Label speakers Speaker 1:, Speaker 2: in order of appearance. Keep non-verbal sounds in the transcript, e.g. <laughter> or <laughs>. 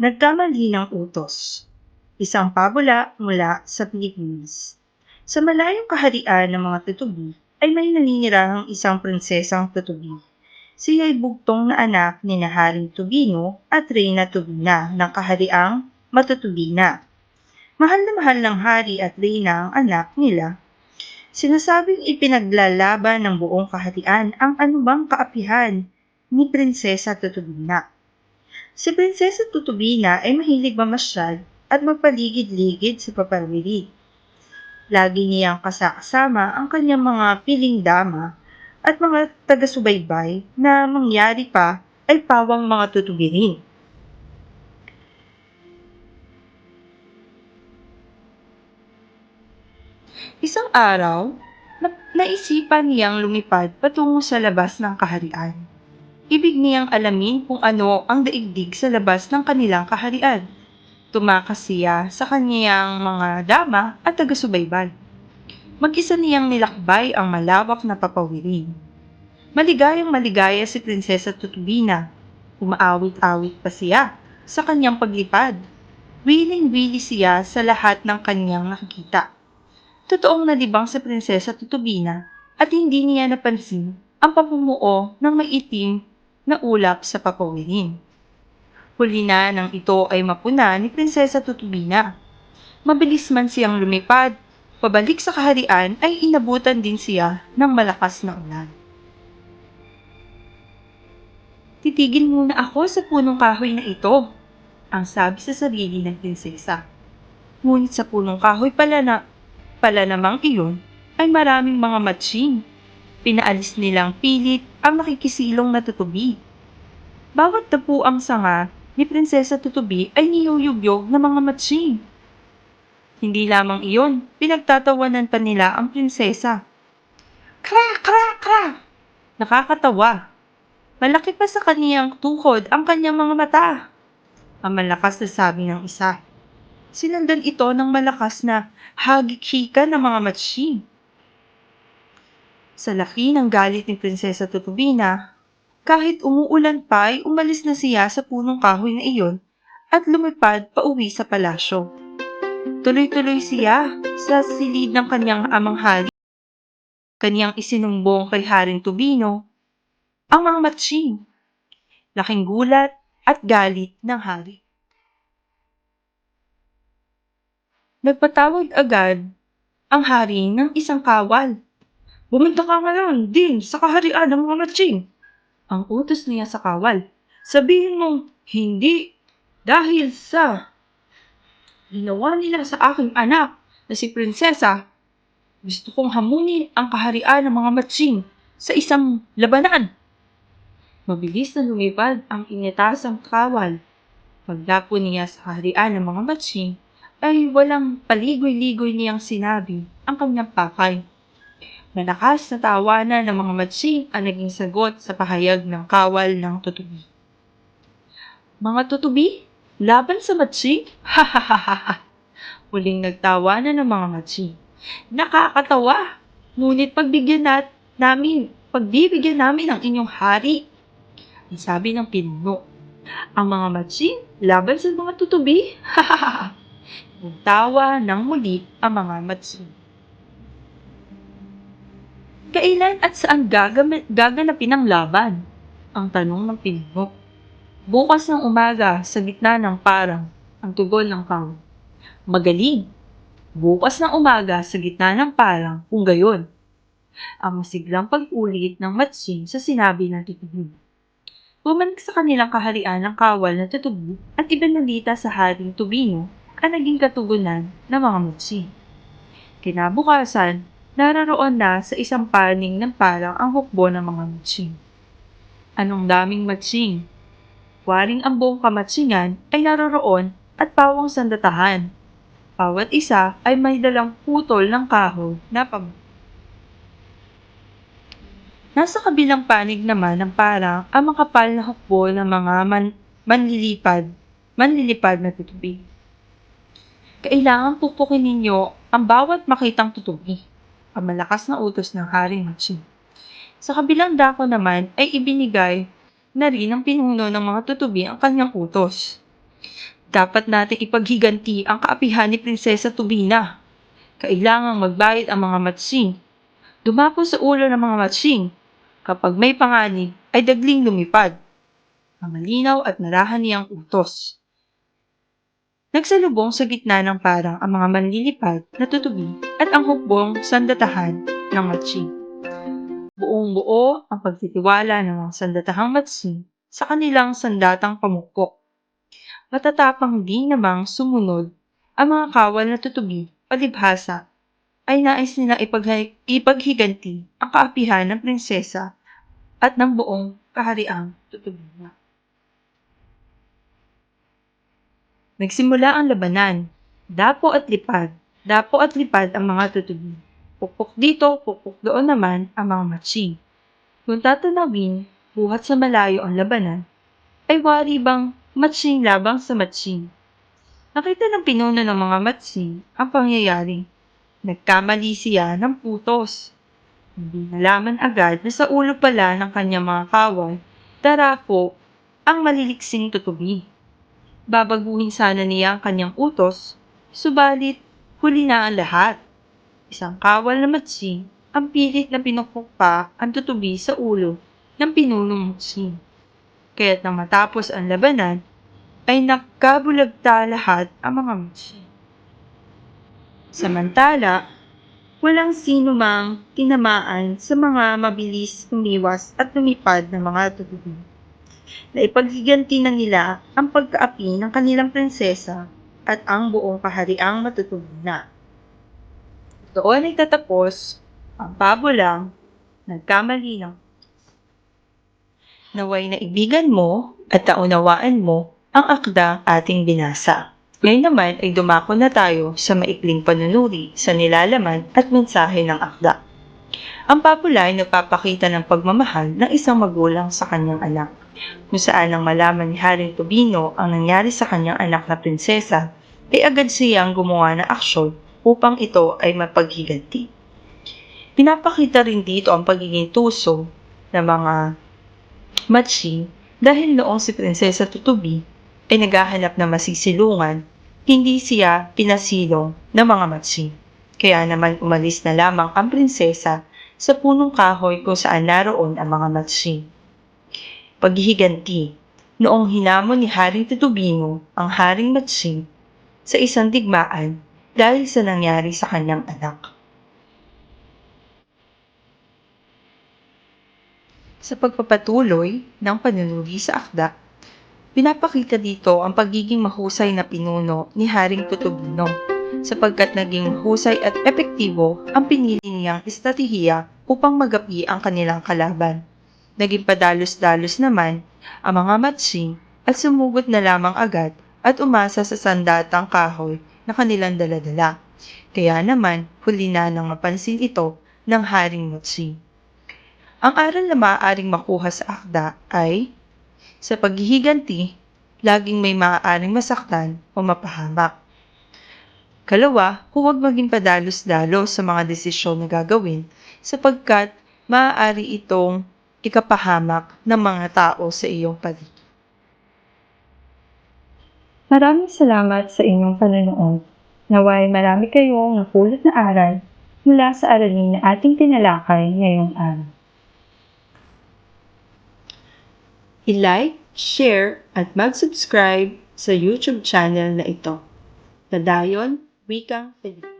Speaker 1: Nagkamali ng utos. Isang pabula mula sa Pilipinas. Sa malayong kaharian ng mga tutubi ay may naninirahang isang prinsesang tutubi. Siya ay bugtong na anak ni na Haring Tubino at Reyna Tubina ng kahariang Matutubina. Mahal na mahal ng hari at reyna ang anak nila. Sinasabing ipinaglalaban ng buong kaharian ang anumang kaapihan ni Prinsesa Tutubina. Si Prinsesa Tutubina ay mahilig mamasyal at magpaligid-ligid sa paparwiri. Lagi niyang kasakasama ang kanyang mga piling dama at mga taga-subaybay na mangyari pa ay pawang mga tutubi rin. Isang araw, na- naisipan niyang lumipad patungo sa labas ng kaharian. Ibig niyang alamin kung ano ang daigdig sa labas ng kanilang kaharian. Tumakas siya sa kaniyang mga dama at taga-subaybay. Mag-isa niyang nilakbay ang malawak na papawirin. Maligayang maligaya si Prinsesa Tutubina. Umaawit-awit pa siya sa kanyang paglipad. Wiling-wili siya sa lahat ng kanyang nakikita. Totoong nalibang si Prinsesa Tutubina at hindi niya napansin ang pamumuo ng maitim na ulap sa papawirin. Huli na nang ito ay mapuna ni Prinsesa Tutubina. Mabilis man siyang lumipad, pabalik sa kaharian ay inabutan din siya ng malakas na ulan. Titigil muna ako sa punong kahoy na ito, ang sabi sa sarili ng prinsesa. Ngunit sa punong kahoy pala na, pala namang iyon ay maraming mga matching. Pinaalis nilang pilit ang nakikisilong na tutubi. Bawat tapuang sanga ni Prinsesa Tutubi ay niyuyugyog ng mga matching. Hindi lamang iyon, pinagtatawanan pa nila ang prinsesa. Kra, kra, kra! Nakakatawa. Malaki pa sa kaniyang tuhod ang kanyang mga mata. Ang malakas na sabi ng isa. Sinundan ito ng malakas na hagikika ng mga matching. Sa laki ng galit ni Prinsesa Tutubina, kahit umuulan pa ay umalis na siya sa punong kahoy na iyon at lumipad pa uwi sa palasyo. Tuloy-tuloy siya sa silid ng kanyang amang hari. Kanyang isinumbong kay Haring Tubino ang mga matching. Laking gulat at galit ng hari. Nagpatawag agad ang hari ng isang kawal. Bumunta ka ngayon din sa kaharian ng mga matching. Ang utos niya sa kawal. Sabihin mong hindi dahil sa ginawa nila sa aking anak na si Prinsesa. Gusto kong hamunin ang kaharian ng mga matching sa isang labanan. Mabilis na lumipad ang initasang kawal. Pagdapo niya sa kaharian ng mga matching, ay walang paligoy-ligoy niyang sinabi ang kanyang pakay. Malakas na tawanan ng mga matching ang naging sagot sa pahayag ng kawal ng tutubi. Mga tutubi, laban sa matching? Hahaha! <laughs> Muling nagtawanan ng mga matching. Nakakatawa! Ngunit pagbigyan nat namin, pagbibigyan namin ang inyong hari. Ang sabi ng pinuno. Ang mga matching, laban sa mga tutubi? <laughs> Hahaha! Nagtawa ng muli ang mga matching. Kailan at saan gagam- gaganapin ang laban? Ang tanong ng pinuno. Bukas ng umaga sa gitna ng parang ang tugol ng kang. Magaling. Bukas ng umaga sa gitna ng parang kung gayon. Ang masiglang pag-ulit ng matching sa sinabi ng tutubo. Bumalik sa kanilang kaharian ng kawal na tutubo at ibinalita sa haring tubino ang naging katugunan ng mga matching. Kinabukasan, nararoon na sa isang paning ng parang ang hukbo ng mga matching. Anong daming matching? Waring ang buong kamatsingan ay naroroon at pawang sandatahan. Bawat isa ay may dalang putol ng kahoy na pab... Nasa kabilang panig naman ng parang ang makapal na hukbo ng mga man, manlilipad, manlilipad na tutubi. Kailangan pupukin ninyo ang bawat makitang tutubi. Ang malakas na utos ng Haring Matching. Sa kabilang dako naman ay ibinigay na rin ng pinuno ng mga tutubi ang kanyang utos. Dapat natin ipaghiganti ang kaapihan ni Prinsesa Tubina. Kailangang magbayad ang mga matsing. Dumapo sa ulo ng mga matsing. Kapag may panganib, ay dagling lumipad. Ang malinaw at narahan niyang utos. Nagsalubong sa gitna ng parang ang mga manlilipad na tutubi at ang hukbong sandatahan ng matsing. Buong buo ang pagtitiwala ng mga sandatahang matsing sa kanilang sandatang pamukpok. Matatapang di namang sumunod ang mga kawal na tutubi palibhasa ay nais nilang ipaghi- ipaghiganti ang kaapihan ng prinsesa at ng buong kahariang tutubi Nagsimula ang labanan. Dapo at lipad. Dapo at lipad ang mga tutubi. Pukpok dito, pukpok doon naman ang mga matsi. Kung tatanawin, buhat sa malayo ang labanan, ay wari bang matsing labang sa matsing. Nakita ng pinuno ng mga matsing ang pangyayari. Nagkamali siya ng putos. Hindi nalaman agad na sa ulo pala ng kanyang mga kawal, darako ang maliliksing tutubi. Babaguhin sana niya ang kanyang utos, subalit huli na ang lahat. Isang kawal na matsing ang pilit na pinukpok ang tutubi sa ulo ng pinunong matsing. Kaya't nang matapos ang labanan, ay nakabulagta lahat ang mga matsing. Samantala, walang sino mang tinamaan sa mga mabilis umiwas at lumipad na mga tutubi na ipaghiganti na nila ang pagkaapi ng kanilang prinsesa at ang buong kahariang matutubi na. Doon ay tatapos ang pabulang nagkamali ng Naway na ibigan mo at taunawaan mo ang akda ating binasa. Ngayon naman ay dumako na tayo sa maikling panunuri sa nilalaman at mensahe ng akda. Ang papula ay nagpapakita ng pagmamahal ng isang magulang sa kanyang anak kung saan nang malaman ni Haring Tubino ang nangyari sa kanyang anak na prinsesa, ay agad siyang gumawa ng aksyon upang ito ay mapaghiganti. Pinapakita rin dito ang pagiging tuso ng mga matching dahil noong si Prinsesa Tutubi ay naghahanap na masisilungan, hindi siya pinasilong ng mga matching. Kaya naman umalis na lamang ang prinsesa sa punong kahoy kung saan naroon ang mga matching paghihiganti noong hinamon ni Haring Tutubingo ang Haring Matsing sa isang digmaan dahil sa nangyari sa kanyang anak. Sa pagpapatuloy ng panunuri sa akda, pinapakita dito ang pagiging mahusay na pinuno ni Haring Tutubino sapagkat naging husay at epektibo ang pinili niyang estratehiya upang magapi ang kanilang kalaban naging padalos-dalos naman ang mga matsing at sumugot na lamang agad at umasa sa sandatang kahoy na kanilang daladala. Kaya naman, huli na nang mapansin ito ng Haring Mutsi. Ang aral na maaaring makuha sa akda ay, sa paghihiganti, laging may maaaring masaktan o mapahamak. Kalawa, huwag maging padalos-dalos sa mga desisyon na gagawin sapagkat maaari itong ikapahamak ng mga tao sa iyong paligid.
Speaker 2: Maraming salamat sa inyong panonood. Naway marami kayong napulot na aral mula sa aralin na ating tinalakay ngayong araw.
Speaker 1: I-like, share, at mag-subscribe sa YouTube channel na ito. Nadayon, Wikang Pilipinas.